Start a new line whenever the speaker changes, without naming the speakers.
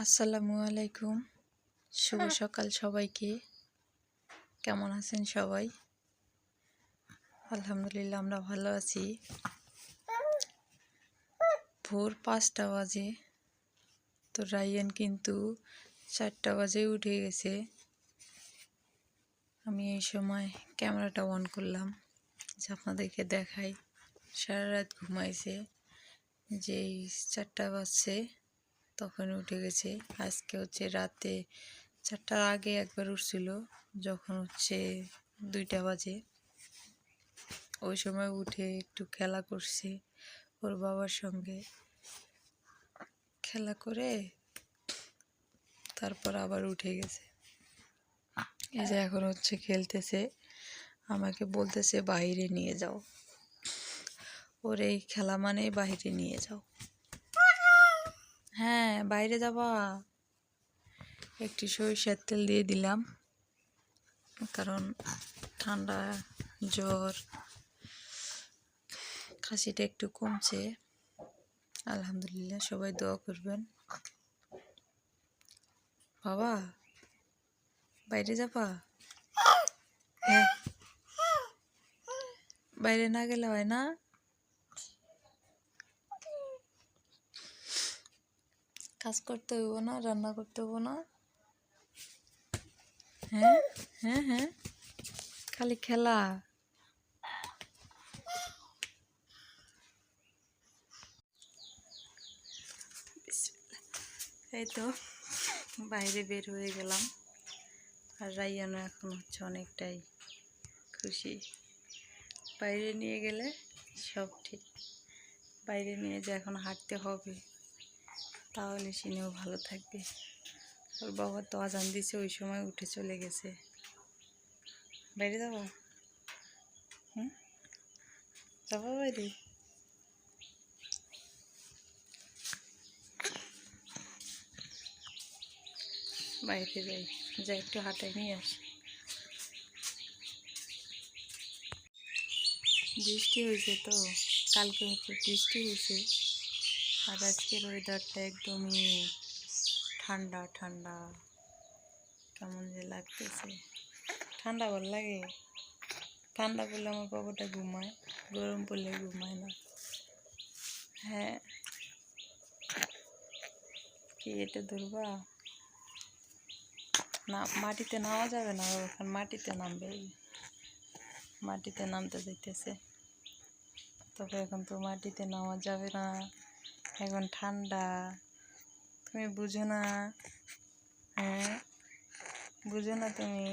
আসসালামু আলাইকুম। শুভ সকাল সবাইকে। কেমন আছেন সবাই? আলহামদুলিল্লাহ আমরা ভালো আছি। ভোর পাঁচটা বাজে। তো রাইয়ান কিন্তু চারটা বাজে উঠে গেছে। আমি এই সময় ক্যামেরাটা অন করলাম। যে আপনাদেরকে দেখাই। সারা রাত ঘুমাইছে। যেই চারটা বাজছে। তখন উঠে গেছে। আজকে হচ্ছে রাতে চারটার আগে একবার উঠছিল, যখন হচ্ছে দুইটা বাজে। ওই সময় উঠে একটু খেলা করছে ওর বাবার সঙ্গে। খেলা করে তারপর আবার উঠে গেছে। এই যে এখন হচ্ছে খেলতেছে, আমাকে বলতেছে, বাইরে নিয়ে যাও। ওর এই খেলা মানে বাইরে নিয়ে যাও। হ্যাঁ বাইরে যাবা। একটি সরিষার তেল দিয়ে দিলাম। কারণ ঠান্ডা, জ্বর খাসিটা একটু কমছে। আলহামদুলিল্লাহ, সবাই দোয়া করবেন। বাবা, বাইরে যাবা? হ্যাঁ। বাইরে না গেলে হয় না? কাজ করতে হইব না রান্না করতে হইব না। হ্যাঁ হ্যাঁ হ্যাঁ। খালি খেলা। এই তো বাইরে বের হয়ে গেলাম। আর রাইয়ানো এখন হচ্ছে অনেকটাই খুশি। বাইরে নিয়ে গেলে সব ঠিক। বাইরে নিয়ে যে এখন হাঁটতে হবে। তাহলে সিনেও ভালো থাকবে। ওর বাবা তো আজান দিছে, ওই সময় উঠে চলে গেছে। বাইরে যাবা? হুম? যাবা বাইরে? বাইরে যাই, যা একটু হাঁটাই নিয়ে আসি। বৃষ্টি হয়েছে তো, কালকে হচ্ছে বৃষ্টি হয়েছে। আর আজকের ওয়েদারটা একদমই ঠান্ডা ঠান্ডা। কেমন যে লাগতেছে। ঠান্ডা ভালো লাগে। ঠান্ডা পড়লে আমার বাবাটা ঘুমায়, গরম পড়লে ঘুমায় না। হ্যাঁ। কি এটা ধরবা না, মাটিতে নামা যাবে না ওখানে মাটিতে নামবে। মাটিতে নামতে যাইতেছে। তবে এখন তো মাটিতে নামা যাবে না। এখন ঠান্ডা। তুমি বুঝো না হ্যাঁ? বুঝো না তুমি?